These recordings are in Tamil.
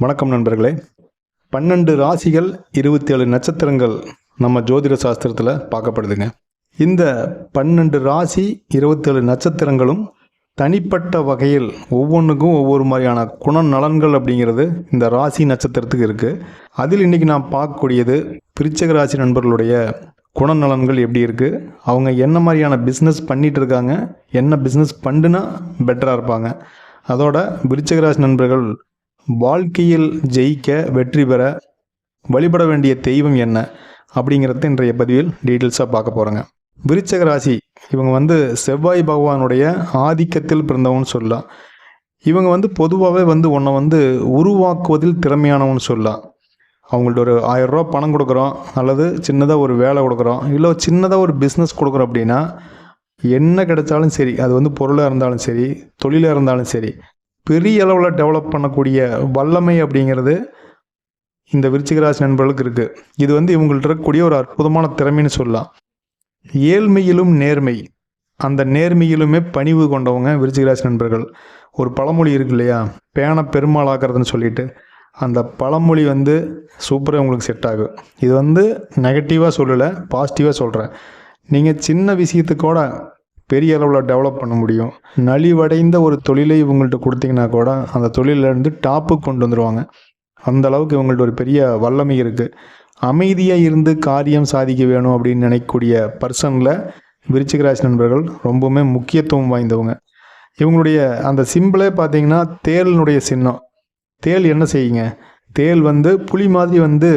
வணக்கம் நண்பர்களே. பன்னெண்டு ராசிகள் இருபத்தி ஏழு நட்சத்திரங்கள் நம்ம ஜோதிட சாஸ்திரத்தில் பார்க்கப்படுதுங்க. இந்த பன்னெண்டு ராசி இருபத்தேழு நட்சத்திரங்களும் தனிப்பட்ட வகையில் ஒவ்வொன்றுக்கும் ஒவ்வொரு மாதிரியான குண நலன்கள் அப்படிங்கிறது இந்த ராசி நட்சத்திரத்துக்கு இருக்குது அதில் இன்றைக்கி நான் பார்க்கக்கூடியது விருச்சிக ராசி நண்பர்களுடைய குணநலன்கள் எப்படி இருக்குது அவங்க என்ன மாதிரியான பிஸ்னஸ் பண்ணிகிட்டு இருக்காங்க? என்ன பிஸ்னஸ் பண்ணுனா பெட்டராக இருப்பாங்க? அதோட விருச்சிக நண்பர்கள் வாழ்க்கையில் ஜெயிக்க வெற்றி பெற வழிபட வேண்டிய தெய்வம் என்ன அப்படிங்கிறத இன்றைய பதிவில் டீட்டெயில்ஸாக பார்க்க போகிறோங்க விருச்சக ராசி இவங்க வந்து செவ்வாய் பகவானுடைய ஆதிக்கத்தில் பிறந்தவன்னு சொல்லலாம். இவங்க வந்து பொதுவாகவே வந்து உன்னை வந்து உருவாக்குவதில் திறமையானவன்னு சொல்லலாம். அவங்கள்ட்ட ஒரு ஆயிரம் ரூபா பணம் கொடுக்குறோம் அல்லது சின்னதாக ஒரு வேலை கொடுக்குறோம் இல்லை சின்னதாக ஒரு பிஸ்னஸ் கொடுக்குறோம் அப்படின்னா என்ன கிடைச்சாலும் சரி அது வந்து பொருளாக இருந்தாலும் சரி தொழிலாக இருந்தாலும் சரி பெரிய அளவில் டெவலப் பண்ணக்கூடிய வல்லமை அப்படிங்கிறது இந்த விருச்சிகராசி நண்பர்களுக்கு இருக்குது இது வந்து இவங்கள்ட்ட இருக்கக்கூடிய ஒரு அற்புதமான திறமைன்னு சொல்லலாம். ஏழ்மையிலும் நேர்மை. அந்த நேர்மையிலுமே பணிவு கொண்டவங்க விருச்சிகராசி நண்பர்கள். ஒரு பழமொழி இருக்கு இல்லையா? பேனை பெருமாளாக்குறதுன்னு சொல்லிட்டு. அந்த பழமொழி வந்து சூப்பராக உங்களுக்கு செட் ஆகும் இது வந்து நெகட்டிவாக சொல்லலை பாசிட்டிவாக சொல்கிறேன் நீங்கள் சின்ன விஷயத்துக்கூட பெரிய அளவில் டெவலப் பண்ண முடியும். நலிவடைந்த ஒரு தொழிலை இவங்கள்ட்ட கொடுத்தீங்கன்னா கூட அந்த தொழிலேருந்து டாப்புக்கு கொண்டு வந்துடுவாங்க அந்த அளவுக்கு இவங்கள்ட்ட ஒரு பெரிய வல்லமை இருக்குது அமைதியாக இருந்து காரியம் சாதிக்க வேணும் அப்படின்னு நினைக்கக்கூடிய பர்சனில் விருச்சிகராசி நண்பர்கள் ரொம்பவுமே முக்கியத்துவம் வாய்ந்தவங்க. இவங்களுடைய அந்த சிம்பிளே பார்த்தீங்கன்னா தேலினுடைய சின்னம். தேல் என்ன செய்யுங்க? தேல் வந்து புலி மாதிரி வந்து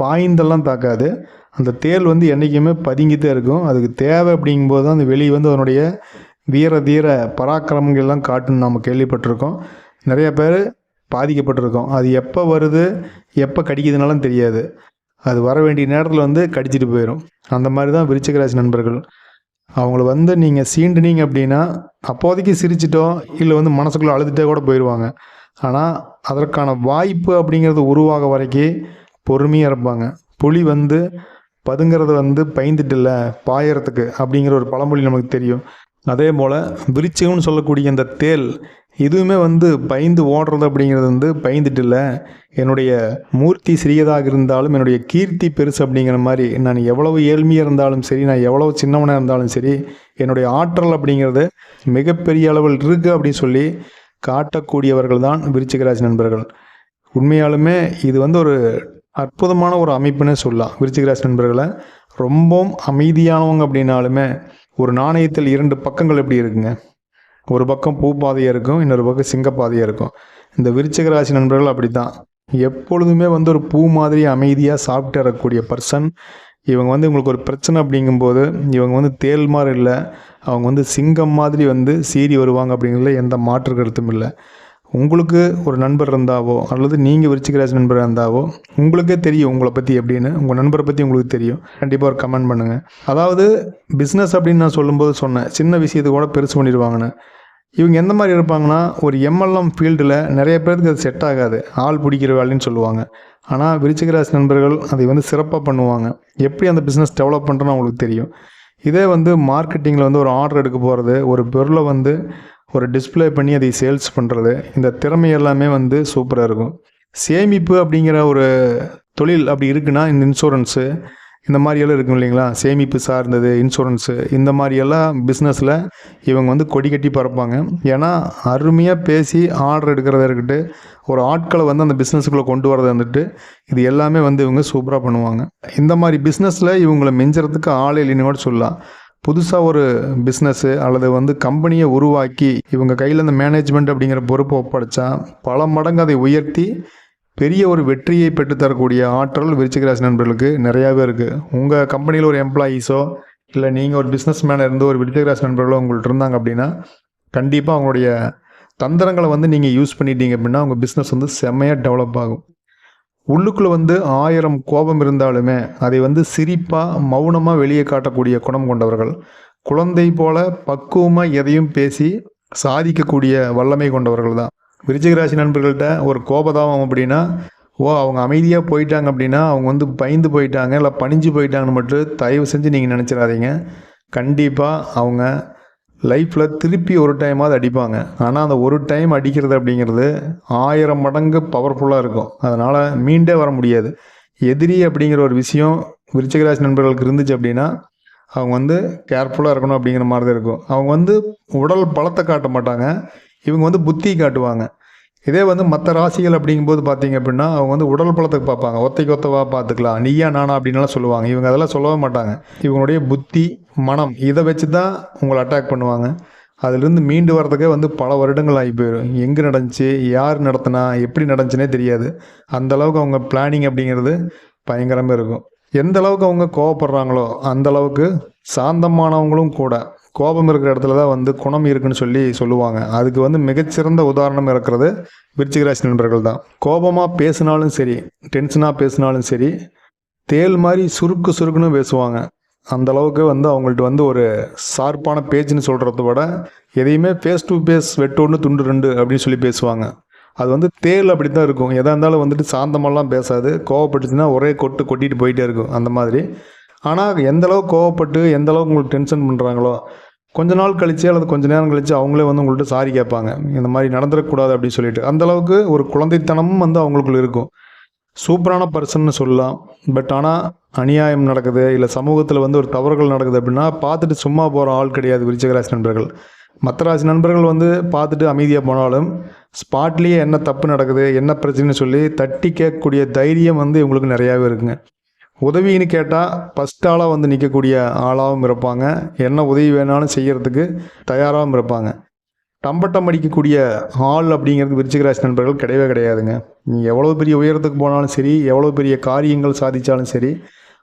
பாய்ந்தெல்லாம் தாக்காது. அந்த தேல் வந்து என்றைக்குமே பதுங்கிட்டே இருக்கும். அதுக்கு தேவை அப்படிங்கும்போது தான் அந்த வெளியே வந்து அதனுடைய வீர தீர பராக்கிரமங்கள்லாம் காட்டுன்னு நம்ம கேள்விப்பட்டிருக்கோம். நிறைய பேர் பாதிக்கப்பட்டிருக்கோம். அது எப்போ வருது எப்போ கடிக்குதுனாலும் தெரியாது. அது வர வேண்டிய நேரத்தில் வந்து கடிச்சிட்டு போயிடும் அந்த மாதிரி தான் விருச்சிகராசி நண்பர்கள். அவங்கள வந்து நீங்கள் சீண்டுனீங்க அப்படின்னா அப்போதைக்கு சிரிச்சிட்டோ இல்லை வந்து மனசுக்குள்ளே அழுதுகிட்டே கூட போயிடுவாங்க ஆனால் அதற்கான வாய்ப்பு அப்படிங்கிறது உருவாக வரைக்கும் பொறுமையாக இருப்பாங்க. புலி வந்து பதுங்கிறது வந்து பயந்துட்டு இல்லை பாயறதுக்கு அப்படிங்கிற ஒரு பழமொழி நமக்கு தெரியும். அதே போல் விரிச்சகம்னு சொல்லக்கூடிய இந்த தேல் இதுவுமே வந்து பயந்து ஓடுறது அப்படிங்கிறது வந்து பயந்துட்டு இல்லை என்னுடைய மூர்த்தி சிறியதாக இருந்தாலும் என்னுடைய கீர்த்தி பெருசு அப்படிங்கிற மாதிரி நான் எவ்வளவு ஏழ்மையாக இருந்தாலும் சரி நான் எவ்வளவு சின்னவனாக இருந்தாலும் சரி என்னுடைய ஆற்றல் அப்படிங்கிறது மிகப்பெரிய அளவில் இருக்குது அப்படின்னு சொல்லி காட்டக்கூடியவர்கள் தான் விருச்சிகராசி நண்பர்கள். உண்மையாலுமே இது வந்து ஒரு அற்புதமான ஒரு அமைப்புன்னு சொல்லலாம். விருச்சிகராசி நண்பர்களை ரொம்பவும் அமைதியானவங்க அப்படின்னாலுமே ஒரு நாணயத்தில் இரண்டு பக்கங்கள் எப்படி இருக்குங்க? ஒரு பக்கம் பூ பாதையாக இருக்கும் இன்னொரு பக்கம் சிங்கப்பாதையாக இருக்கும். இந்த விருச்சிக ராசி நண்பர்கள் அப்படி தான் எப்பொழுதுமே வந்து ஒரு பூ மாதிரி அமைதியாக சாப்பிட்டு வரக்கூடிய பர்சன் இவங்க வந்து உங்களுக்கு ஒரு பிரச்சனை அப்படிங்கும்போது இவங்க வந்து தேல் மாதிரி இல்லை. அவங்க வந்து சிங்கம் மாதிரி வந்து சீறி வருவாங்க அப்படிங்கிறதுல எந்த மாற்று கருத்தும் இல்லை. உங்களுக்கு ஒரு நண்பர் இருந்தாவோ அல்லது நீங்கள் விருச்சிகராசி நண்பராக இருந்தாவோ உங்களுக்கே தெரியும் உங்களை பற்றி எப்படின்னு. உங்கள் நண்பரை பற்றி உங்களுக்கு தெரியும். கண்டிப்பாக ஒரு கமெண்ட் பண்ணுங்கள் அதாவது பிஸ்னஸ் அப்படின்னு நான் சொல்லும்போது சொன்னேன். சின்ன விஷயத்தை கூட பெருசு பண்ணிடுவாங்கன்னு. இவங்க எந்த மாதிரி இருப்பாங்கன்னா ஒரு எம்எல்எம் ஃபீல்டில் நிறைய பேருக்கு அது செட் ஆகாது. ஆள் பிடிக்கிற வேலைன்னு சொல்லுவாங்க. ஆனால் விருச்சிகராசி நண்பர்கள் அதை வந்து சிறப்பாக பண்ணுவாங்க. எப்படி அந்த பிஸ்னஸ் டெவலப் பண்ணுறோன்னு அவங்களுக்கு தெரியும். இதே வந்து மார்க்கெட்டிங்கில் வந்து ஒரு ஆர்டர் எடுக்க போகிறது ஒரு பொருளை வந்து ஒரு டிஸ்ப்ளே பண்ணி அதை சேல்ஸ் பண்ணுறது இந்த திறமை எல்லாமே வந்து சூப்பராக இருக்கும். சேமிப்பு அப்படிங்கிற ஒரு தொழில் அப்படி இருக்குன்னா இந்த இன்சூரன்ஸு இந்த மாதிரியெல்லாம் இருக்கும் இல்லைங்களா? சேமிப்பு சார்ந்தது இன்சூரன்ஸு இந்த மாதிரியெல்லாம் பிஸ்னஸில் இவங்க வந்து கொடி கட்டி பறப்பாங்க. ஏன்னா அருமையாக பேசி ஆர்டர் எடுக்கிறதா இருக்கட்டு ஒரு ஆட்களை வந்து அந்த பிஸ்னஸுக்குள்ளே கொண்டு வரதை வந்துட்டு இது எல்லாமே வந்து இவங்க சூப்பராக பண்ணுவாங்க. இந்த மாதிரி பிஸ்னஸில் இவங்களை மிஞ்சறதுக்கு ஆள் இல்லைன்னு கூட சொல்லலாம். புதுசாக ஒரு பிஸ்னஸ்ஸு அல்லது வந்து கம்பெனியை உருவாக்கி இவங்க கையில் இந்த மேனேஜ்மெண்ட் அப்படிங்கிற பொறுப்பை ஒப்படைச்சா பல மடங்கு அதை உயர்த்தி பெரிய ஒரு வெற்றியை பெற்றுத்தரக்கூடிய ஆற்றல் விருச்சிகராசி நண்பர்களுக்கு நிறையாவே இருக்குது உங்கள் கம்பெனியில் ஒரு எம்ப்ளாயீஸோ இல்லை நீங்கள் ஒரு பிஸ்னஸ் மேனாக இருந்து ஒரு விருச்சிகராசி நண்பர்களோ உங்கள்கிட்ட இருந்தாங்க அப்படின்னா கண்டிப்பாக அவங்களுடைய தந்திரங்களை வந்து நீங்கள் யூஸ் பண்ணிட்டீங்க அப்படின்னா உங்கள் பிஸ்னஸ் வந்து செம்மையாக டெவலப் ஆகும். உள்ளுக்குள்ளே வந்து ஆயிரம் கோபம் இருந்தாலுமே அதை வந்து சிரிப்பாக மௌனமாக வெளியே காட்டக்கூடிய குணம் கொண்டவர்கள் குழந்தை போல பக்குவமாக எதையும் பேசி சாதிக்கக்கூடிய வல்லமை கொண்டவர்கள் தான். விருச்சிகராசி நண்பர்கள்ட்ட ஒரு கோபதாபம் அப்படின்னா ஓ அவங்க அமைதியாக போயிட்டாங்க அப்படின்னா அவங்க வந்து பயந்து போயிட்டாங்க இல்லை பணிஞ்சு போயிட்டாங்கன்னு மட்டும் தயவு செஞ்சு நீங்கள் நினச்சிடாதீங்க. கண்டிப்பாக அவங்க லைஃப்பில் திருப்பி ஒரு டைமாவது அடிப்பாங்க. ஆனால் அந்த ஒரு டைம் அடிக்கிறது அப்படிங்கிறது ஆயிரம் மடங்கு பவர்ஃபுல்லாக இருக்கும். அதனால் மீண்டே வர முடியாது. எதிரி அப்படிங்கிற ஒரு விஷயம் விருச்சிகராசி நண்பர்களுக்கு இருந்துச்சு அப்படின்னா அவங்க வந்து கேர்ஃபுல்லாக இருக்கணும் அப்படிங்கிற மாதிரி தான் இருக்கும். அவங்க வந்து உடல் பலத்தை காட்ட மாட்டாங்க. இவங்க வந்து புத்தி காட்டுவாங்க. இதே வந்து மற்ற ராசிகள் அப்படிங்கும்போது பார்த்தீங்க அப்படின்னா அவங்க வந்து உடல் பலத்துக்கு பார்ப்பாங்க. ஒத்தைக்கு ஒத்தவா பார்த்துக்கலாம். நீயா நானா அப்படின்லாம் சொல்லுவாங்க. இவங்க அதெல்லாம் சொல்லவே மாட்டாங்க. இவங்களுடைய புத்தி மனம் இதை வச்சு தான் உங்களை அட்டாக் பண்ணுவாங்க. அதுலேருந்து மீண்டு வர்றதுக்கே வந்து பல வருடங்கள் ஆகி போயிடும் எங்கே நடந்துச்சு யார் நடத்தினா எப்படி நடந்துச்சுனே தெரியாது. அந்த அளவுக்கு அவங்க பிளானிங் அப்படிங்கிறது பயங்கரமாக இருக்கும். எந்த அளவுக்கு அவங்க கோவப்படுறாங்களோ அந்த அளவுக்கு சாந்தமானவங்களும் கூட கோபம் இருக்கிற இடத்துல தான் வந்து குணம் இருக்குன்னு சொல்லி சொல்லுவாங்க. அதுக்கு வந்து மிகச்சிறந்த உதாரணம் இருக்கிறது விருச்சிகராசி நண்பர்கள் தான். கோபமாக பேசினாலும் சரி டென்ஷனாக பேசினாலும் சரி தேல் மாதிரி சுருக்கு சுருக்குன்னு பேசுவாங்க. அந்த அளவுக்கு வந்து அவங்கள்ட்ட வந்து ஒரு சார்பான பேச்சுன்னு சொல்கிறத விட எதையுமே ஃபேஸ் டு ஃபேஸ் வெட்டு ஒன்று துண்டு ரெண்டு அப்படின்னு சொல்லி பேசுவாங்க. அது வந்து தேல் அப்படி தான் இருக்கும். எதாக இருந்தாலும் வந்துட்டு சாந்தமெல்லாம் பேசாது. கோவப்பட்டுச்சுன்னா ஒரே கொட்டு கொட்டிட்டு போயிட்டே இருக்கும். அந்த மாதிரி. ஆனால் எந்தளவுக்கு கோவப்பட்டு எந்த அளவுக்கு உங்களுக்கு டென்ஷன் பண்ணுறாங்களோ கொஞ்ச நாள் கழிச்சு அல்லது கொஞ்ச நேரம் கழிச்சு அவங்களே வந்து உங்கள்கிட்ட சாரி கேட்பாங்க. இந்த மாதிரி நடந்துடக்கூடாது அப்படின்னு சொல்லிட்டு. அந்தளவுக்கு ஒரு குழந்தைத்தனமும் வந்து அவங்களுக்குள்ள இருக்கும். சூப்பரான பர்சன்னு சொல்லலாம். பட் ஆனால் அநியாயம் நடக்குது. இல்லை சமூகத்தில் வந்து ஒரு தவறுகள் நடக்குது அப்படின்னா பார்த்துட்டு சும்மா போகிற ஆள் கிடையாது விருச்சிகராசி நண்பர்கள். மற்ற ராசி நண்பர்கள் வந்து பார்த்துட்டு அமைதியாக போனாலும் ஸ்பாட்லேயே என்ன தப்பு நடக்குது என்ன பிரச்சனைன்னு சொல்லி தட்டி கேட்கக்கூடிய தைரியம் வந்து இவங்களுக்கு நிறையாவே இருக்குங்க. உதவின்னு கேட்டால் ஃபஸ்ட் ஆளாக வந்து நிற்கக்கூடிய ஆளாகவும் இருப்பாங்க. என்ன உதவி வேணாலும் செய்கிறதுக்கு தயாராகவும் இருப்பாங்க. டம்பட்டம் அடிக்கக்கூடிய ஆள் அப்படிங்கிறது விருச்சிகராசி நண்பர்கள் கிடையவே கிடையாதுங்க. நீங்கள் எவ்வளோ பெரிய உயரத்துக்கு போனாலும் சரி எவ்வளோ பெரிய காரியங்கள் சாதித்தாலும் சரி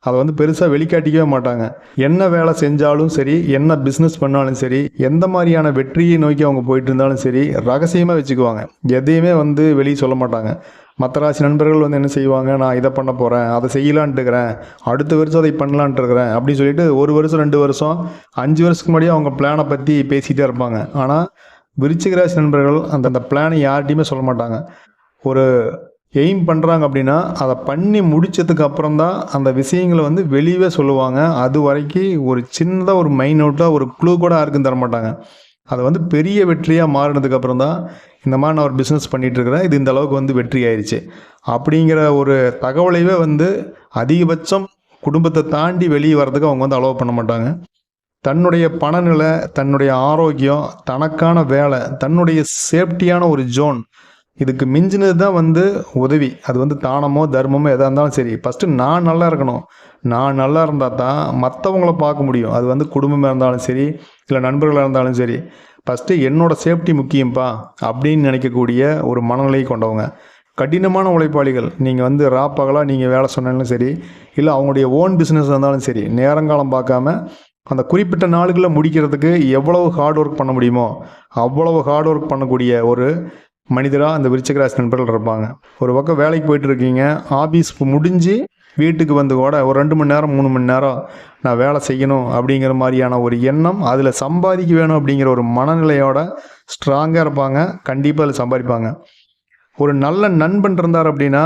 அதை வந்து பெருசாக வெளிக்காட்டிக்கவே மாட்டாங்க. என்ன வேலை செஞ்சாலும் சரி என்ன பிஸ்னஸ் பண்ணாலும் சரி எந்த மாதிரியான வெற்றியை நோக்கி அவங்க போயிட்டு இருந்தாலும் சரி ரகசியமாக வச்சுக்குவாங்க. எதையுமே வந்து வெளியே சொல்ல மாட்டாங்க. மற்ற ராசி நண்பர்கள் வந்து என்ன செய்வாங்க? நான் இதை பண்ண போகிறேன் அதை செய்யலான்ட்டு இருக்கிறேன் அடுத்த வருஷம் அதை பண்ணலான்ட்டு இருக்கிறேன் அப்படின்னு சொல்லிட்டு ஒரு வருஷம் ரெண்டு வருஷம் அஞ்சு வருஷத்துக்கு முன்னாடியே அவங்க பிளானை பற்றி பேசிகிட்டே இருப்பாங்க. ஆனால் விருச்சிக ராசி நண்பர்கள் அந்த அந்த பிளானை யார்கிட்டையுமே சொல்ல மாட்டாங்க. ஒரு எய்ம் பண்ணுறாங்க அப்படின்னா அதை பண்ணி முடித்ததுக்கு அப்புறம் தான் அந்த விஷயங்களை வந்து வெளியவே சொல்லுவாங்க. அது வரைக்கும் ஒரு சின்னதாக ஒரு மைனூட்டாக ஒரு க்ளூ கூட யாருக்கும் தர மாட்டாங்க அது வந்து பெரிய வெற்றியாக மாறினதுக்கப்புறம் தான் இந்த மாதிரி நான் ஒரு பிஸ்னஸ் பண்ணிகிட்ருக்கிறேன் இது இந்த அளவுக்கு வந்து வெற்றி ஆயிடுச்சு அப்படிங்கிற ஒரு தகவலையே வந்து அதிகபட்சம் குடும்பத்தை தாண்டி வெளியே வர்றதுக்கு அவங்க வந்து அலோவ் பண்ண மாட்டாங்க. தன்னுடைய பணநிலை தன்னுடைய ஆரோக்கியம் தனக்கான வேலை தன்னுடைய சேஃப்டியான ஒரு ஜோன் இதுக்கு மிஞ்சினது தான் வந்து உதவி. அது வந்து தானமோ தர்மமோ எதாக இருந்தாலும் சரி. ஃபஸ்ட்டு நான் நல்லா இருக்கணும். நான் நல்லா இருந்தால் தான் மற்றவங்கள பார்க்க முடியும். அது வந்து குடும்பமாக இருந்தாலும் சரி இல்லை நண்பர்களாக இருந்தாலும் சரி. ஃபஸ்ட்டு என்னோட சேஃப்டி முக்கியம்ப்பா அப்படின்னு நினைக்கக்கூடிய ஒரு மனநிலையை கொண்டவங்க. கடினமான உழைப்பாளிகள். நீங்கள் வந்து ராப்பகலாக நீங்கள் வேலை சொன்னாலும் சரி இல்லை அவங்களுடைய ஓன் பிஸ்னஸ் இருந்தாலும் சரி நேரங்காலம் பார்க்காம அந்த குறிப்பிட்ட நாளுக்குள்ளே முடிக்கிறதுக்கு எவ்வளவு ஹார்ட் ஒர்க் பண்ண முடியுமோ அவ்வளவு ஹார்ட் ஒர்க் பண்ணக்கூடிய ஒரு மனிதராக அந்த விருச்சகராசி நண்பர்கள் இருப்பாங்க. ஒரு பக்கம் வேலைக்கு போயிட்டு இருக்கீங்க ஆஃபீஸ் முடிஞ்சு வீட்டுக்கு வந்து கூட ஒரு ரெண்டு மணி நேரம் மூணு மணி நேரம் நான் வேலை செய்யணும் அப்படிங்கிற மாதிரியான ஒரு எண்ணம் அதில் சம்பாதிக்க வேணும் அப்படிங்கிற ஒரு மனநிலையோட ஸ்ட்ராங்காக இருப்பாங்க. கண்டிப்பாக அதில் சம்பாதிப்பாங்க. ஒரு நல்ல நண்பன் இருந்தார் அப்படின்னா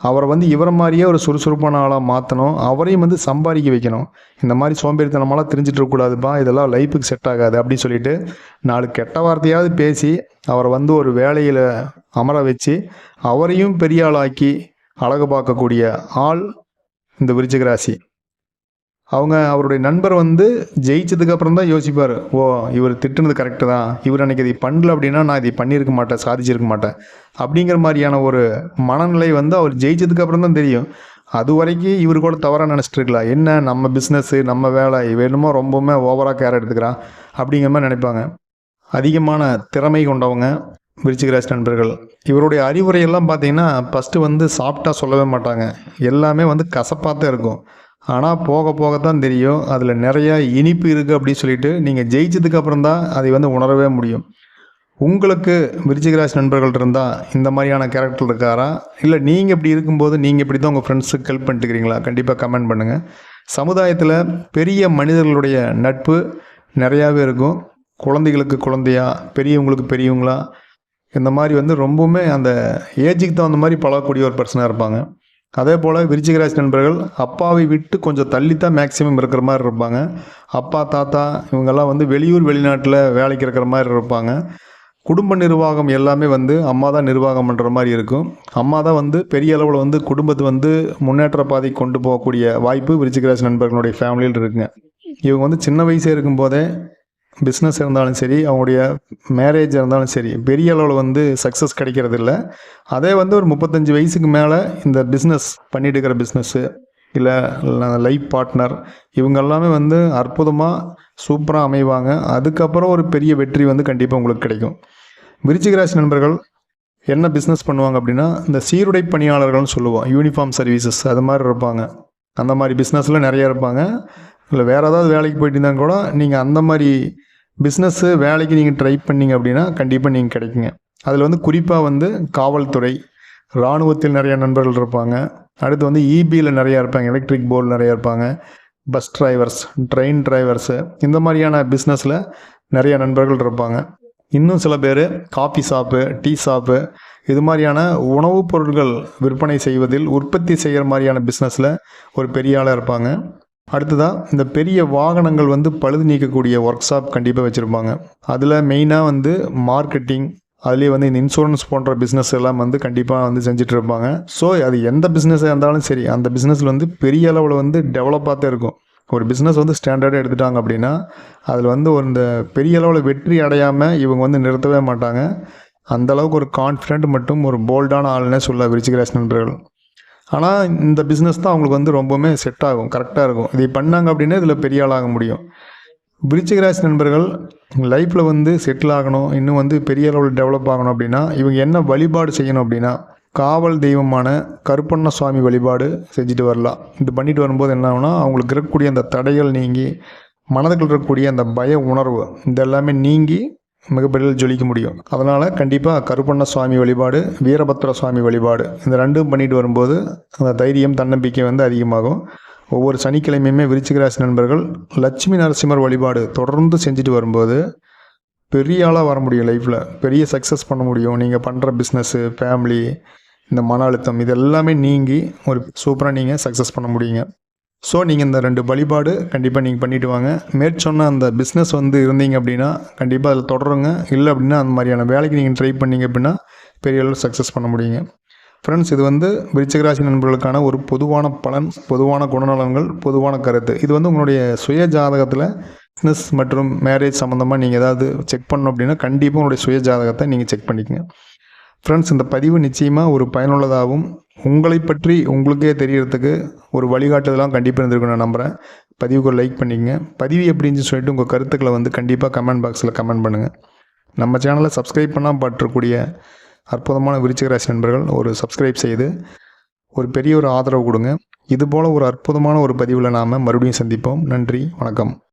அவரை வந்து இவரை மாதிரியே ஒரு சுறுசுறுப்பான ஆளாக மாற்றணும் அவரையும் வந்து சம்பாதிக்க வைக்கணும். இந்த மாதிரி சோம்பேறித்தனமெல்லாம் தெரிஞ்சிட்டு இருக்கக்கூடாதுப்பா. இதெல்லாம் லைஃபுக்கு செட் ஆகாது அப்படின்னு சொல்லிட்டு நாலு கெட்ட வார்த்தையாவது பேசி அவரை வந்து ஒரு வேலையில் அமர வச்சு அவரையும் பெரிய ஆளாக்கி அழகு பார்க்கக்கூடிய ஆள் இந்த விருச்சிக ராசி. அவங்க அவருடைய நண்பர் வந்து ஜெயிச்சதுக்கு அப்புறம் தான் யோசிப்பார் ஓ இவர் திட்டுனது கரெக்டு தான். இவர் அன்றைக்கி இதை பண்ணல அப்படின்னா நான் இதை பண்ணியிருக்க மாட்டேன் சாதிச்சிருக்க மாட்டேன். அப்படிங்கிற மாதிரியான ஒரு மனநிலை வந்து அவர் ஜெயிச்சதுக்கு அப்புறம் தான் தெரியும். அது வரைக்கும் இவர் கூட தவறாக நினச்சிட்ருக்கலாம் என்ன நம்ம பிஸ்னஸ்ஸு நம்ம வேலை வேணுமோ ரொம்பவுமே ஓவராக கேர் எடுத்துக்கிறான் அப்படிங்கிற மாதிரி நினைப்பாங்க. அதிகமான திறமை கொண்டவங்க விருச்சிகராஜ் நண்பர்கள். இவருடைய அறிவுரையெல்லாம் பார்த்தீங்கன்னா ஃபஸ்ட்டு வந்து சாப்பிட்டா சொல்லவே மாட்டாங்க. எல்லாமே வந்து கசப்பாக தான் இருக்கும். ஆனால் போக போக தான் தெரியும். அதில் நிறையா இனிப்பு இருக்குது அப்படின்னு சொல்லிட்டு நீங்கள் ஜெயிச்சதுக்கப்புறம் தான் அதை வந்து உணரவே முடியும். உங்களுக்கு விருச்சிகராசி நண்பர்கள் இருந்தால் இந்த மாதிரியான கேரக்டர் இருக்காரா? இல்லை நீங்கள் இப்படி இருக்கும்போது நீங்கள் இப்படி தான் உங்கள் ஃப்ரெண்ட்ஸுக்கு ஹெல்ப் பண்ணிட்டுக்கிறீங்களா கண்டிப்பாக கமெண்ட் பண்ணுங்கள் சமுதாயத்தில் பெரிய மனிதர்களுடைய நட்பு நிறையாவே இருக்கும். குழந்தைகளுக்கு குழந்தையா பெரியவங்களுக்கு பெரியவங்களா இந்த மாதிரி வந்து ரொம்பவுமே அந்த ஏஜுக்கு தகுந்த மாதிரி பழகக்கூடிய ஒரு பர்சனாக இருப்பாங்க. அதே போல் விருச்சிகராசி நண்பர்கள் அப்பாவை விட்டு கொஞ்சம் தள்ளித்தான் மேக்ஸிமம் இருக்கிற மாதிரி இருப்பாங்க. அப்பா தாத்தா இவங்கெல்லாம் வந்து வெளியூர் வெளிநாட்டில் வேலைக்கு இருக்கிற மாதிரி இருப்பாங்க. குடும்ப நிர்வாகம் எல்லாமே வந்து அம்மா தான் நிர்வாகம் பண்ணுற மாதிரி இருக்கும். அம்மா தான் வந்து பெரிய அளவில் வந்து குடும்பத்தை வந்து முன்னேற்ற பாதை கொண்டு போகக்கூடிய வாய்ப்பு விருச்சிகராசி நண்பர்களுடைய ஃபேமிலியில் இருக்குங்க. இவங்க வந்து சின்ன வயசே இருக்கும்போதே பிஸ்னஸ் இருந்தாலும் சரி அவங்களுடைய மேரேஜ் இருந்தாலும் சரி பெரிய அளவில் வந்து சக்ஸஸ் கிடைக்கிறது இல்லை அதே வந்து ஒரு முப்பத்தஞ்சு வயசுக்கு மேலே இந்த பிஸ்னஸ் பண்ணிட்டு இருக்கிற பிஸ்னஸ்ஸு இல்லை லைஃப் பார்ட்னர் இவங்க எல்லாமே வந்து அற்புதமாக சூப்பராக அமைவாங்க. அதுக்கப்புறம் ஒரு பெரிய வெற்றி வந்து கண்டிப்பாக உங்களுக்கு கிடைக்கும். விருச்சிகராசி நண்பர்கள் என்ன பிஸ்னஸ் பண்ணுவாங்க அப்படின்னா இந்த சீருடை பணியாளர்கள்னு சொல்லுவோம் யூனிஃபார்ம் சர்வீசஸ் அது மாதிரி இருப்பாங்க. அந்த மாதிரி பிஸ்னஸில் நிறைய இருப்பாங்க. இல்லை வேறு ஏதாவது வேலைக்கு போயிட்டு இருந்தால் கூட நீங்கள் அந்த மாதிரி பிஸ்னஸ்ஸு வேலைக்கு நீங்கள் ட்ரை பண்ணீங்க அப்படின்னா கண்டிப்பாக நீங்கள் கிடைக்குங்க. அதில் வந்து குறிப்பாக வந்து காவல்துறை இராணுவத்தில் நிறைய நண்பர்கள் இருப்பாங்க. அடுத்து வந்து இபியில் நிறையா இருப்பாங்க எலக்ட்ரிக் போர்டு நிறையா இருப்பாங்க பஸ் டிரைவர்ஸ் ட்ரெயின் டிரைவர்ஸு இந்த மாதிரியான பிஸ்னஸில் நிறைய நண்பர்கள் இருப்பாங்க. இன்னும் சில பேர் காஃபி ஷாப்பு டீ ஷாப்பு இது மாதிரியான உணவுப் பொருட்கள் விற்பனை செய்வதில் உற்பத்தி செய்கிற மாதிரியான பிஸ்னஸில் ஒரு பெரிய ஆளாக இருப்பாங்க. அடுத்ததாக இந்த பெரிய வாகனங்கள் வந்து பழுது நீக்கக்கூடிய ஒர்க் ஷாப் கண்டிப்பாக வச்சுருப்பாங்க. அதில் மெயினாக வந்து மார்க்கெட்டிங் அதுலேயே வந்து இந்த இன்சூரன்ஸ் போன்ற பிஸ்னஸ் எல்லாம் வந்து கண்டிப்பாக வந்து செஞ்சுட்டு இருப்பாங்க ஸோ அது எந்த பிஸ்னஸாக இருந்தாலும் சரி அந்த பிஸ்னஸில் வந்து பெரிய அளவில் வந்து டெவலப்பாக தான் இருக்கும். ஒரு பிஸ்னஸ் வந்து ஸ்டாண்டர்டாக எடுத்துட்டாங்க அப்படின்னா அதில் வந்து ஒரு இந்த பெரிய அளவில் வெற்றி அடையாமல் இவங்க வந்து நிறுத்தவே மாட்டாங்க. அந்த அளவுக்கு ஒரு கான்ஃபிடென்ட் மற்றும் ஒரு போல்டான ஆளுனே சொல்ல விருச்சிகராசி நண்பர்கள். ஆனால் இந்த பிஸ்னஸ் தான் அவங்களுக்கு வந்து ரொம்பவுமே செட் ஆகும் கரெக்டாக இருக்கும். இதை பண்ணாங்க அப்படின்னா இதில் பெரிய ஆளாக முடியும். விருச்சிகராசி நண்பர்கள் லைஃப்பில் வந்து செட்டில் ஆகணும் இன்னும் வந்து பெரிய அளவில் டெவலப் ஆகணும் அப்படின்னா இவங்க என்ன வழிபாடு செய்யணும் அப்படின்னா காவல் தெய்வமான கருப்பண்ண சுவாமி வழிபாடு செஞ்சுட்டு வரலாம். இது பண்ணிட்டு வரும்போது என்ன ஆகுனா அவங்களுக்கு இருக்கக்கூடிய அந்த தடைகள் நீங்கி மனதுக்குள் இருக்கக்கூடிய அந்த பய உணர்வு இதெல்லாமே நீங்கி மிகப்பெரிய ஜொலிக்க முடியும். அதனால் கண்டிப்பாக கருப்பண்ண சுவாமி வழிபாடு வீரபத்ர சுவாமி வழிபாடு இந்த ரெண்டும் பண்ணிட்டு வரும்போது அந்த தைரியம் தன்னம்பிக்கை வந்து அதிகமாகும். ஒவ்வொரு சனிக்கிழமையுமே விருச்சிகராசி நண்பர்கள் லட்சுமி நரசிம்மர் வழிபாடு தொடர்ந்து செஞ்சுட்டு வரும்போது பெரிய ஆளாக வர முடியும் லைஃப்பில் பெரிய சக்ஸஸ் பண்ண முடியும். நீங்கள் பண்ணுற பிஸ்னஸ்ஸு ஃபேமிலி இந்த மன அழுத்தம் இது எல்லாமே நீங்கி ஒரு சூப்பராக நீங்கள் சக்ஸஸ் பண்ண முடியுங்க. ஸோ நீங்கள் இந்த ரெண்டு வழிபாடு கண்டிப்பாக நீங்கள் பண்ணிட்டு வாங்க. மேற்சொன்ன அந்த பிஸ்னஸ் வந்து இருந்தீங்க அப்படின்னா கண்டிப்பாக அதில் தொடருங்க. இல்லை அப்படின்னா அந்த மாதிரியான வேலைக்கு நீங்கள் ட்ரை பண்ணீங்க அப்படின்னா பெரிய அளவில் சக்ஸஸ் பண்ண முடியுங்க. ஃப்ரெண்ட்ஸ் இது வந்து விருச்சிகராசி நண்பர்களுக்கான ஒரு பொதுவான பலன் பொதுவான குணநலன்கள் பொதுவான கருத்து. இது வந்து உங்களுடைய சுய ஜாதகத்தில் பிஸ்னஸ் மற்றும் மேரேஜ் சம்மந்தமாக நீங்கள் ஏதாவது செக் பண்ணணும் அப்படின்னா கண்டிப்பாக உங்களுடைய சுய ஜாதகத்தை நீங்கள் செக் பண்ணிக்கங்க. ஃப்ரெண்ட்ஸ் இந்த பதிவு நிச்சயமாக ஒரு பயனுள்ளதாகவும் உங்களை பற்றி உங்களுக்கே தெரியறதுக்கு ஒரு வழிகாட்டுதலாம் கண்டிப்பாக இருந்திருக்கும் நான் நம்புகிறேன் பதிவுக்கு ஒரு லைக் பண்ணிக்கங்க. பதிவு எப்படின்னு சொல்லிட்டு உங்கள் கருத்துக்களை வந்து கண்டிப்பாக கமெண்ட் பாக்ஸில் கமெண்ட் பண்ணுங்கள் நம்ம சேனலை சப்ஸ்கிரைப் பண்ணால் பற்றக்கூடிய அற்புதமான விருச்சிக ராசி நண்பர்கள் ஒரு சப்ஸ்கிரைப் செய்து ஒரு பெரிய ஒரு ஆதரவு கொடுங்க. இதுபோல் ஒரு அற்புதமான ஒரு பதிவில் நாம் மறுபடியும் சந்திப்போம். நன்றி வணக்கம்.